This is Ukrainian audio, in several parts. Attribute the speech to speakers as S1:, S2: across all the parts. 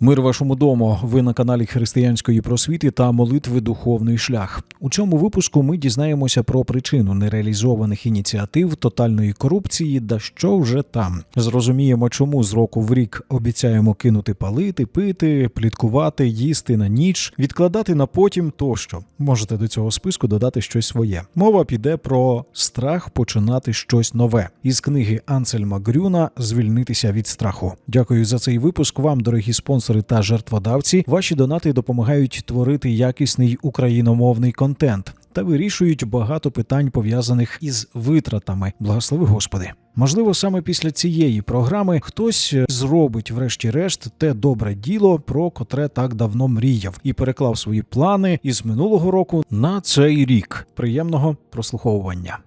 S1: Мир вашому дому. Ви на каналі Християнської просвіти та молитви Духовний шлях. У цьому випуску ми дізнаємося про причину нереалізованих ініціатив, тотальної корупції, да що вже там. Зрозуміємо, чому з року в рік обіцяємо кинути палити, пити, пліткувати, їсти на ніч, відкладати на потім тощо. Можете до цього списку додати щось своє. Мова піде про страх починати щось нове із книги Ансельма Грюна Звільнитися від страху. Дякую за цей випуск. Вам, дорогі спонсори та жертводавці. Ваші донати допомагають творити якісний україномовний контент та вирішують багато питань пов'язаних із витратами. Благослови Господи. Можливо, саме після цієї програми хтось е, зробить, врешті-решт, те добре діло, про котре так давно мріяв, і переклав свої плани із минулого року на цей рік. Приємного прослуховування.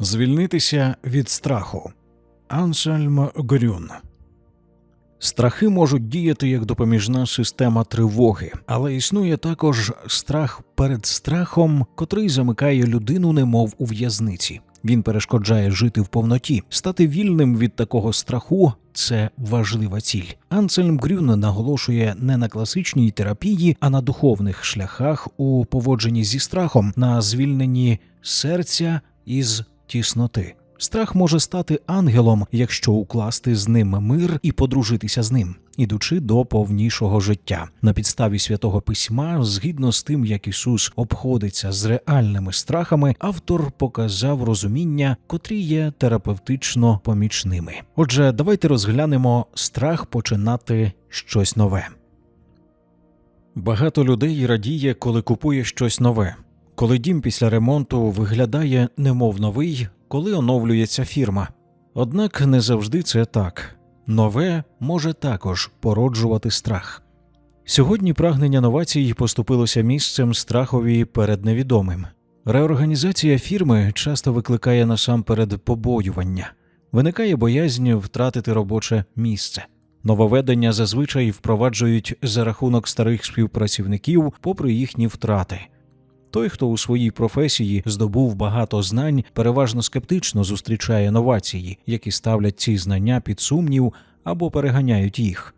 S1: Звільнитися від страху. Ансельм Грюн Страхи можуть діяти як допоміжна система тривоги, але існує також страх перед страхом, котрий замикає людину, немов у в'язниці. Він перешкоджає жити в повноті. Стати вільним від такого страху це важлива ціль. Ансельм Грюн наголошує не на класичній терапії, а на духовних шляхах у поводженні зі страхом, на звільненні серця із тісноти. Страх може стати ангелом, якщо укласти з ним мир і подружитися з ним, ідучи до повнішого життя. На підставі святого письма, згідно з тим, як Ісус обходиться з реальними страхами, автор показав розуміння, котрі є терапевтично помічними. Отже, давайте розглянемо страх починати щось нове. Багато людей радіє, коли купує щось нове. Коли дім після ремонту виглядає немов новий, коли оновлюється фірма. Однак не завжди це так. Нове може також породжувати страх. Сьогодні прагнення новацій поступилося місцем страхові перед невідомим. Реорганізація фірми часто викликає насамперед побоювання, виникає боязнь втратити робоче місце. Нововведення зазвичай впроваджують за рахунок старих співпрацівників, попри їхні втрати. Той, хто у своїй професії здобув багато знань, переважно скептично зустрічає новації, які ставлять ці знання під сумнів або переганяють їх.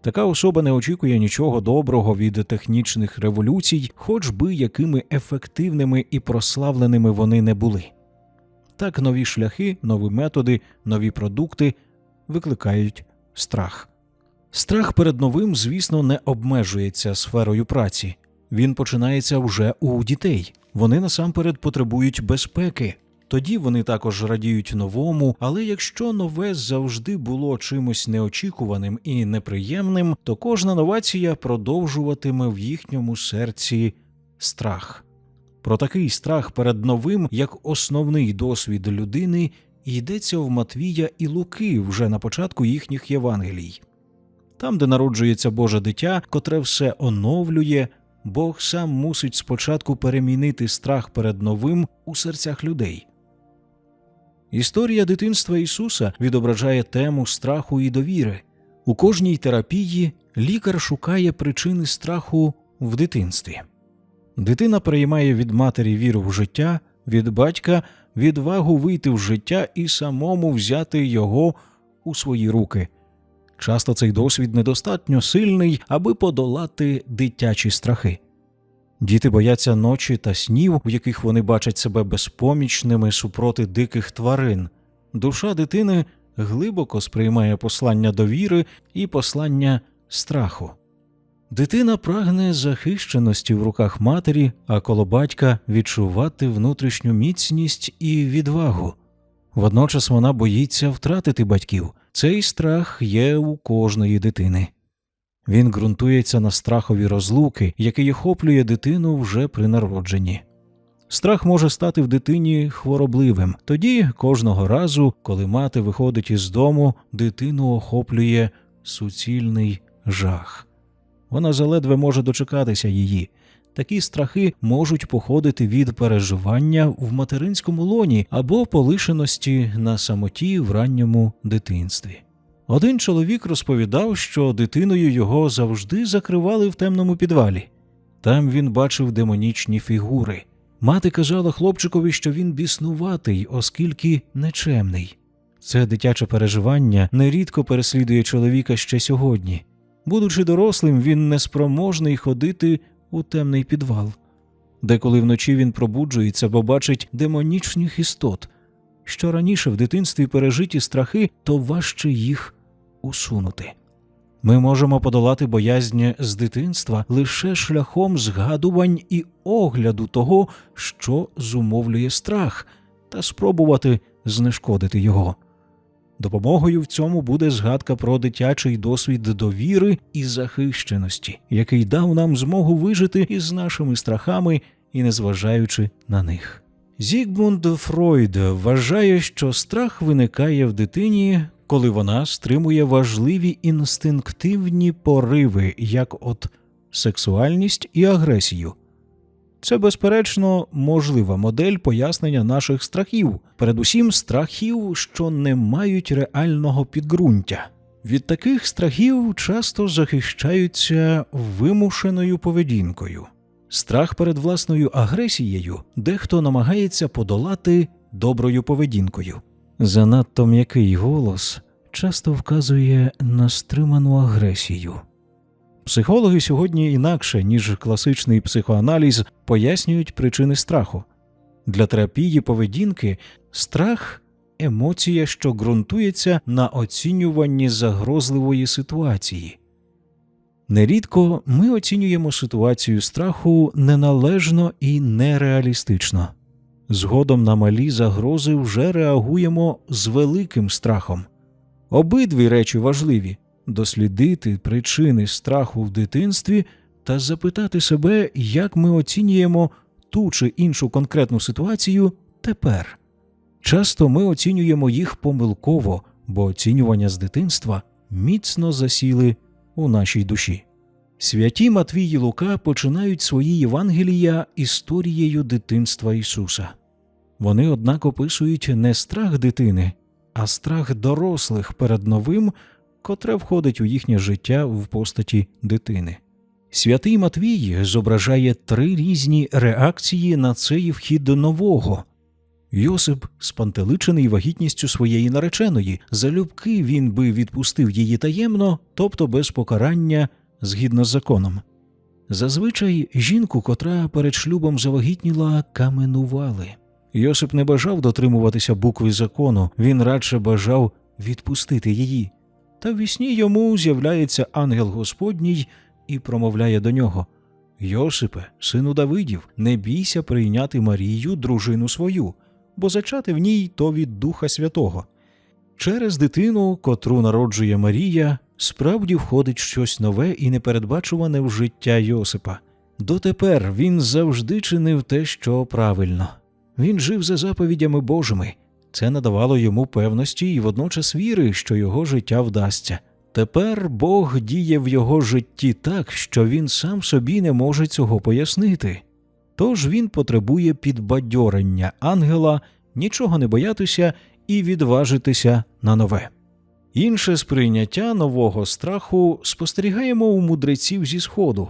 S1: Така особа не очікує нічого доброго від технічних революцій, хоч би якими ефективними і прославленими вони не були. Так нові шляхи, нові методи, нові продукти викликають страх. Страх перед новим, звісно, не обмежується сферою праці. Він починається вже у дітей. Вони насамперед потребують безпеки. Тоді вони також радіють новому, але якщо нове завжди було чимось неочікуваним і неприємним, то кожна новація продовжуватиме в їхньому серці страх. Про такий страх перед новим, як основний досвід людини, йдеться в Матвія і Луки вже на початку їхніх Євангелій. Там, де народжується Боже дитя, котре все оновлює, Бог сам мусить спочатку перемінити страх перед новим у серцях людей. Історія дитинства Ісуса відображає тему страху і довіри. У кожній терапії лікар шукає причини страху в дитинстві. Дитина приймає від матері віру в життя, від батька відвагу вийти в життя і самому взяти його у свої руки. Часто цей досвід недостатньо сильний, аби подолати дитячі страхи. Діти бояться ночі та снів, в яких вони бачать себе безпомічними супроти диких тварин. Душа дитини глибоко сприймає послання довіри і послання страху. Дитина прагне захищеності в руках матері, а коло батька відчувати внутрішню міцність і відвагу. Водночас вона боїться втратити батьків. Цей страх є у кожної дитини. Він ґрунтується на страхові розлуки, який охоплює дитину вже при народженні. Страх може стати в дитині хворобливим. Тоді кожного разу, коли мати виходить із дому, дитину охоплює суцільний жах. Вона заледве може дочекатися її. Такі страхи можуть походити від переживання в материнському лоні або полишеності на самоті в ранньому дитинстві. Один чоловік розповідав, що дитиною його завжди закривали в темному підвалі. Там він бачив демонічні фігури. Мати казала хлопчикові, що він біснуватий, оскільки нечемний. Це дитяче переживання нерідко переслідує чоловіка ще сьогодні. Будучи дорослим, він неспроможний ходити у темний підвал. Деколи вночі він пробуджується, бо бачить демонічних істот. Що раніше в дитинстві пережиті страхи, то важче їх усунути. Ми можемо подолати боязнь з дитинства лише шляхом згадувань і огляду того, що зумовлює страх, та спробувати знешкодити його. Допомогою в цьому буде згадка про дитячий досвід довіри і захищеності, який дав нам змогу вижити із нашими страхами і незважаючи на них. Зігмунд Фройд вважає, що страх виникає в дитині, коли вона стримує важливі інстинктивні пориви, як от сексуальність і агресію. Це, безперечно, можлива модель пояснення наших страхів, передусім страхів, що не мають реального підґрунтя. Від таких страхів часто захищаються вимушеною поведінкою. Страх перед власною агресією дехто намагається подолати доброю поведінкою. Занадто м'який голос часто вказує на стриману агресію. Психологи сьогодні інакше, ніж класичний психоаналіз, пояснюють причини страху. Для терапії поведінки страх емоція, що ґрунтується на оцінюванні загрозливої ситуації. Нерідко ми оцінюємо ситуацію страху неналежно і нереалістично. Згодом на малі загрози вже реагуємо з великим страхом. Обидві речі важливі дослідити причини страху в дитинстві та запитати себе, як ми оцінюємо ту чи іншу конкретну ситуацію тепер. Часто ми оцінюємо їх помилково, бо оцінювання з дитинства міцно засіли у нашій душі. Святі Матвій і Лука починають свої Євангелія історією дитинства Ісуса. Вони, однак, описують не страх дитини, а страх дорослих перед новим, котре входить у їхнє життя в постаті дитини. Святий Матвій зображає три різні реакції на цей вхід нового. Йосип, спантеличений вагітністю своєї нареченої, залюбки він би відпустив її таємно, тобто без покарання згідно з законом. Зазвичай жінку, котра перед шлюбом завагітніла, каменували. Йосип не бажав дотримуватися букви закону, він радше бажав відпустити її. Та в вісні йому з'являється ангел Господній і промовляє до нього Йосипе, сину Давидів, не бійся прийняти Марію, дружину свою, бо зачати в ній то від Духа Святого. Через дитину, котру народжує Марія, справді входить щось нове і непередбачуване в життя Йосипа. Дотепер він завжди чинив те, що правильно. Він жив за заповідями Божими. Це надавало йому певності і водночас віри, що його життя вдасться. Тепер Бог діє в його житті так, що він сам собі не може цього пояснити. Тож він потребує підбадьорення ангела, нічого не боятися і відважитися на нове. Інше сприйняття нового страху спостерігаємо у мудреців зі Сходу.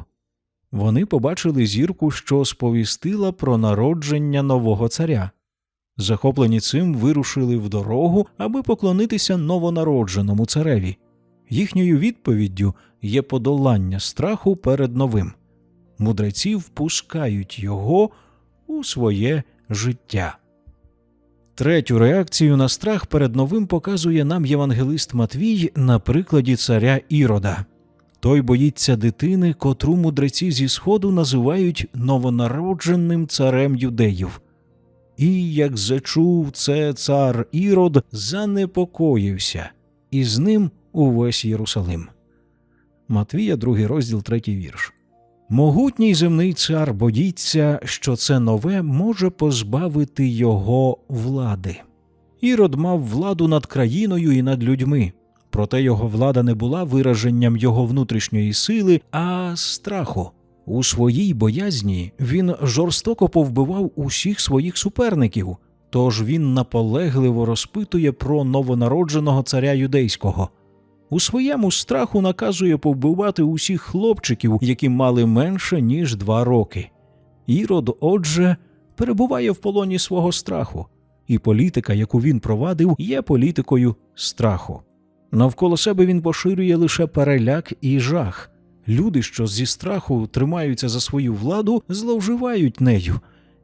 S1: Вони побачили зірку, що сповістила про народження нового царя. Захоплені цим вирушили в дорогу, аби поклонитися новонародженому цареві. Їхньою відповіддю є подолання страху перед новим. Мудреці впускають його у своє життя. Третю реакцію на страх перед новим показує нам євангелист Матвій на прикладі царя Ірода. Той боїться дитини, котру мудреці зі сходу називають новонародженим царем юдеїв. І як зачув це цар Ірод, занепокоївся, і з ним увесь Єрусалим. Матвія, другий розділ, третій вірш. Могутній земний цар боїться, що це нове може позбавити його влади. Ірод мав владу над країною і над людьми, проте його влада не була вираженням його внутрішньої сили, а страху. У своїй боязні він жорстоко повбивав усіх своїх суперників, тож він наполегливо розпитує про новонародженого царя юдейського. У своєму страху наказує повбивати усіх хлопчиків, які мали менше ніж два роки. Ірод, отже, перебуває в полоні свого страху, і політика, яку він провадив, є політикою страху. Навколо себе він поширює лише переляк і жах. Люди, що зі страху тримаються за свою владу, зловживають нею,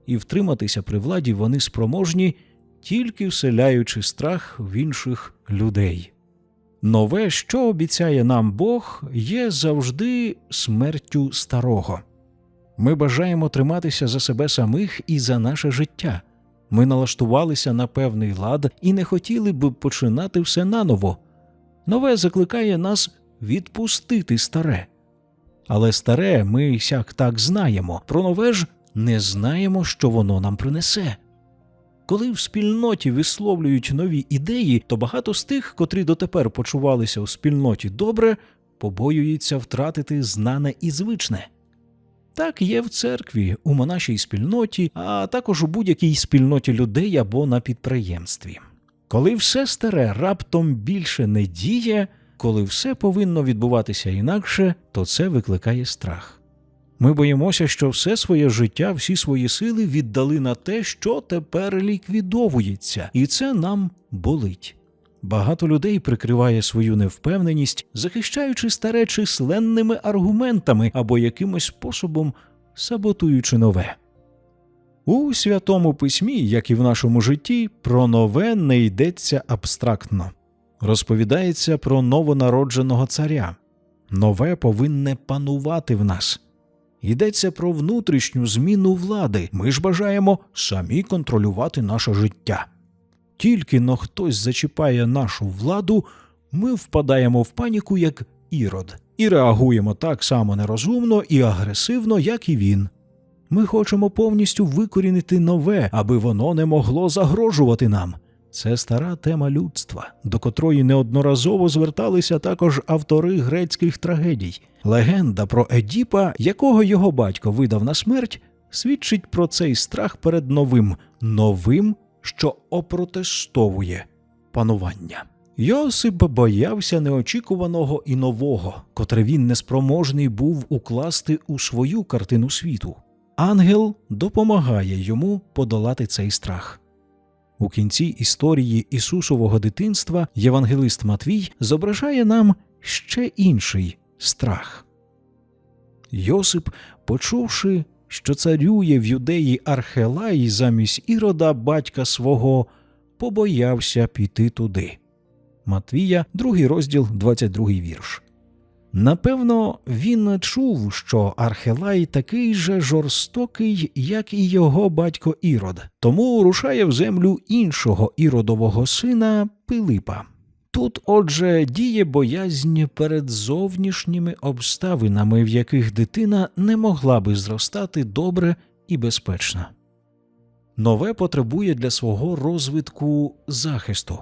S1: і втриматися при владі вони спроможні, тільки вселяючи страх в інших людей. Нове, що обіцяє нам Бог, є завжди смертю старого. Ми бажаємо триматися за себе самих і за наше життя. Ми налаштувалися на певний лад і не хотіли б починати все наново. Нове закликає нас відпустити старе. Але старе ми сяк так знаємо, про нове ж не знаємо, що воно нам принесе. Коли в спільноті висловлюють нові ідеї, то багато з тих, котрі дотепер почувалися у спільноті добре, побоюються втратити знане і звичне. Так є в церкві, у монашій спільноті, а також у будь-якій спільноті людей або на підприємстві. Коли все старе раптом більше не діє, коли все повинно відбуватися інакше, то це викликає страх. Ми боїмося, що все своє життя, всі свої сили віддали на те, що тепер ліквідовується, і це нам болить. Багато людей прикриває свою невпевненість, захищаючи старе численними аргументами або якимось способом саботуючи нове. У святому письмі, як і в нашому житті, про нове не йдеться абстрактно. Розповідається про новонародженого царя. Нове повинне панувати в нас. Йдеться про внутрішню зміну влади. Ми ж бажаємо самі контролювати наше життя. Тільки но хтось зачіпає нашу владу, ми впадаємо в паніку як ірод, і реагуємо так само нерозумно і агресивно, як і він. Ми хочемо повністю викорінити нове, аби воно не могло загрожувати нам. Це стара тема людства, до котрої неодноразово зверталися також автори грецьких трагедій. Легенда про Едіпа, якого його батько видав на смерть, свідчить про цей страх перед новим, новим, що опротестовує панування. Йосип боявся неочікуваного і нового, котре він неспроможний був укласти у свою картину світу. Ангел допомагає йому подолати цей страх. У кінці історії Ісусового дитинства євангелист Матвій зображає нам ще інший страх. Йосип, почувши, що царює в юдеї Архелай замість ірода батька свого, побоявся піти туди. Матвія, другий розділ, 22 вірш. Напевно, він чув, що Архелай такий же жорстокий, як і його батько Ірод, тому рушає в землю іншого іродового сина Пилипа. Тут, отже, діє боязнь перед зовнішніми обставинами, в яких дитина не могла би зростати добре і безпечно. Нове потребує для свого розвитку захисту.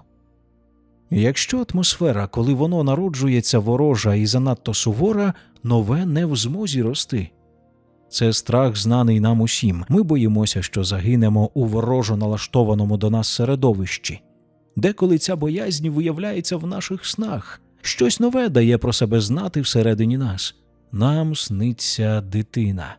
S1: Якщо атмосфера, коли воно народжується ворожа і занадто сувора, нове не в змозі рости. Це страх, знаний нам усім. Ми боїмося, що загинемо у ворожо налаштованому до нас середовищі. Деколи ця боязнь виявляється в наших снах, щось нове дає про себе знати всередині нас. Нам сниться дитина.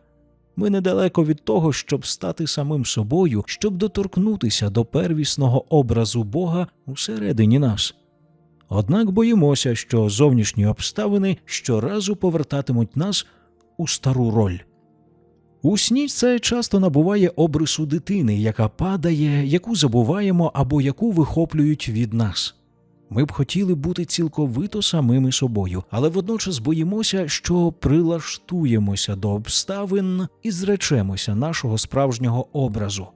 S1: Ми недалеко від того, щоб стати самим собою, щоб доторкнутися до первісного образу Бога усередині нас. Однак боїмося, що зовнішні обставини щоразу повертатимуть нас у стару роль. У сні це часто набуває обрису дитини, яка падає, яку забуваємо або яку вихоплюють від нас. Ми б хотіли бути цілковито самими собою, але водночас боїмося, що прилаштуємося до обставин і зречемося нашого справжнього образу.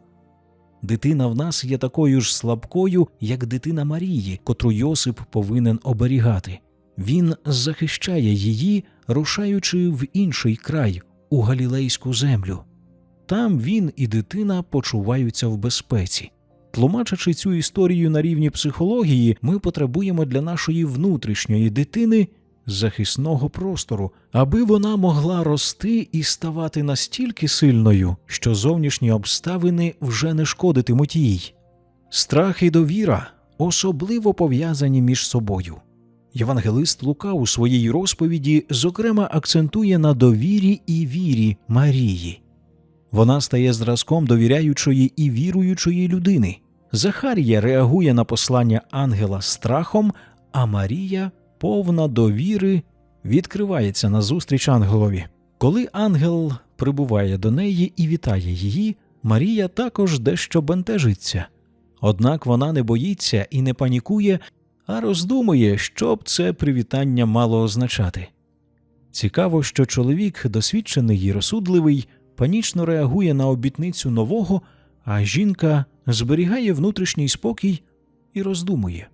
S1: Дитина в нас є такою ж слабкою, як дитина Марії, котру Йосип повинен оберігати. Він захищає її, рушаючи в інший край, у галілейську землю. Там він і дитина почуваються в безпеці. Тлумачачи цю історію на рівні психології, ми потребуємо для нашої внутрішньої дитини захисного простору, аби вона могла рости і ставати настільки сильною, що зовнішні обставини вже не шкодитимуть їй. Страх і довіра особливо пов'язані між собою. Євангелист Лука у своїй розповіді зокрема акцентує на довірі і вірі Марії. Вона стає зразком довіряючої і віруючої людини. Захарія реагує на послання ангела страхом, а Марія, повна довіри, відкривається назустріч ангелові. Коли ангел прибуває до неї і вітає її, Марія також дещо бентежиться. Однак вона не боїться і не панікує, а роздумує, що б це привітання мало означати. Цікаво, що чоловік, досвідчений і розсудливий, панічно реагує на обітницю нового, а жінка зберігає внутрішній спокій і роздумує.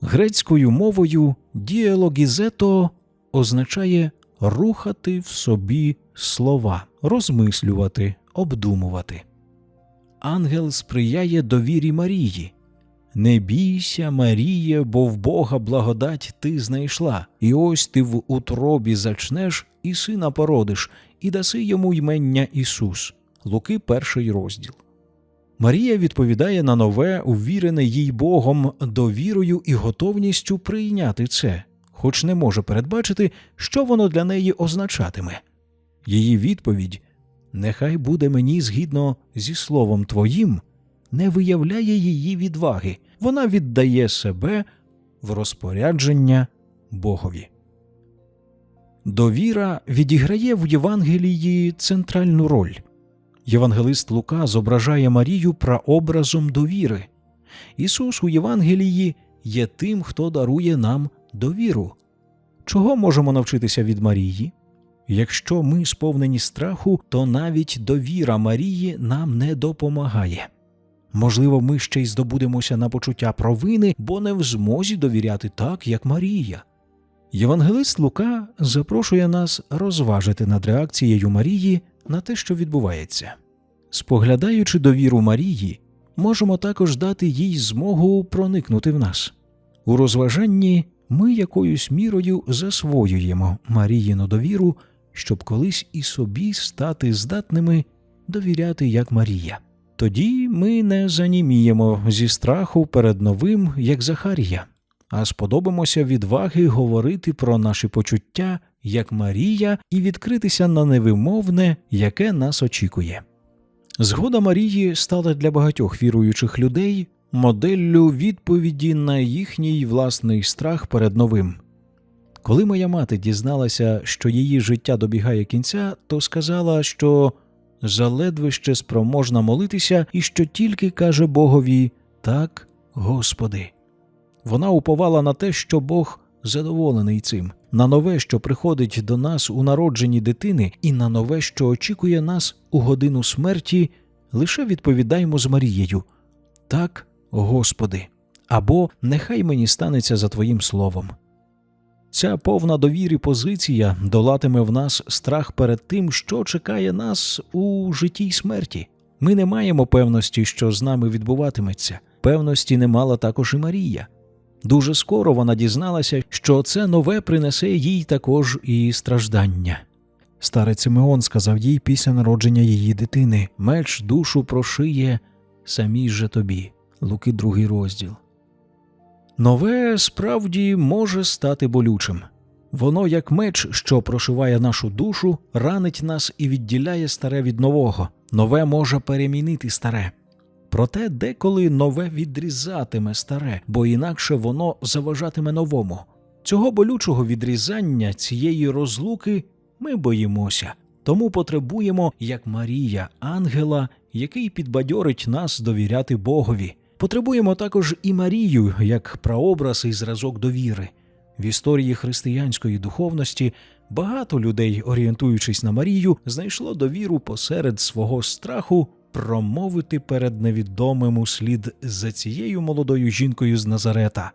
S1: Грецькою мовою діалогізето означає рухати в собі слова, розмислювати, обдумувати. Ангел сприяє довірі Марії. Не бійся, Марія, бо в Бога благодать ти знайшла, і ось ти в утробі зачнеш і сина породиш, і даси йому ймення Ісус. Луки, перший розділ. Марія відповідає на нове, увірене їй Богом довірою і готовністю прийняти це, хоч не може передбачити, що воно для неї означатиме. Її відповідь Нехай буде мені згідно зі словом твоїм, не виявляє її відваги, вона віддає себе в розпорядження Богові. Довіра відіграє в Євангелії центральну роль. Євангелист Лука зображає Марію прообразом довіри. Ісус у Євангелії є тим, хто дарує нам довіру. Чого можемо навчитися від Марії? Якщо ми сповнені страху, то навіть довіра Марії нам не допомагає. Можливо, ми ще й здобудемося на почуття провини, бо не в змозі довіряти так, як Марія. Євангелист Лука запрошує нас розважити над реакцією Марії на те, що відбувається. Споглядаючи довіру Марії, можемо також дати їй змогу проникнути в нас. У розважанні ми якоюсь мірою засвоюємо Маріїну довіру, щоб колись і собі стати здатними довіряти як Марія. Тоді ми не заніміємо зі страху перед новим, як Захарія, а сподобаємося відваги говорити про наші почуття як Марія і відкритися на невимовне, яке нас очікує. Згода Марії стала для багатьох віруючих людей моделлю відповіді на їхній власний страх перед новим. Коли моя мати дізналася, що її життя добігає кінця, то сказала, що заледве ще спроможна молитися і що тільки каже Богові так, Господи. Вона уповала на те, що Бог задоволений цим, на нове, що приходить до нас у народженні дитини, і на нове, що очікує нас у годину смерті, лише відповідаймо з Марією так, Господи, або нехай мені станеться за Твоїм словом. Ця повна довірі позиція долатиме в нас страх перед тим, що чекає нас у житті й смерті. Ми не маємо певності, що з нами відбуватиметься. Певності не мала також і Марія. Дуже скоро вона дізналася, що це нове принесе їй також і страждання. Старець Симеон сказав їй після народження її дитини меч душу прошиє самій же тобі. Луки, другий розділ. Нове справді може стати болючим. Воно, як меч, що прошиває нашу душу, ранить нас і відділяє старе від нового. Нове може перемінити старе. Проте деколи нове відрізатиме старе, бо інакше воно заважатиме новому. Цього болючого відрізання, цієї розлуки ми боїмося, тому потребуємо, як Марія, ангела, який підбадьорить нас довіряти Богові. Потребуємо також і Марію як прообраз і зразок довіри. В історії християнської духовності багато людей, орієнтуючись на Марію, знайшло довіру посеред свого страху промовити перед невідомим услід за цією молодою жінкою з Назарета.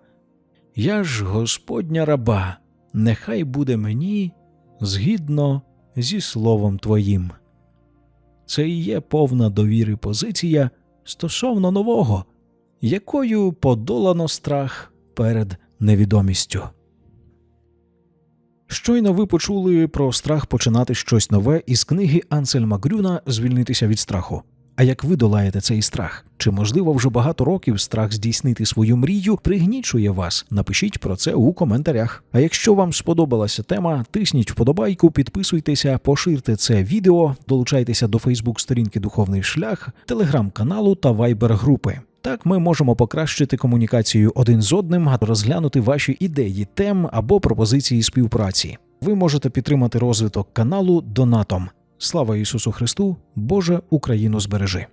S1: Я ж Господня раба, нехай буде мені згідно зі словом Твоїм. Це і є повна довіри позиція стосовно нового, якою подолано страх перед невідомістю. Щойно ви почули про страх починати щось нове із книги Ансельма Грюна Звільнитися від страху. А як ви долаєте цей страх? Чи можливо вже багато років страх здійснити свою мрію пригнічує вас? Напишіть про це у коментарях. А якщо вам сподобалася тема, тисніть вподобайку, підписуйтеся, поширте це відео, долучайтеся до Фейсбук сторінки Духовний Шлях, телеграм-каналу та вайбер групи. Так ми можемо покращити комунікацію один з одним, розглянути ваші ідеї, тем або пропозиції співпраці. Ви можете підтримати розвиток каналу донатом. Слава Ісусу Христу! Боже Україну збережи!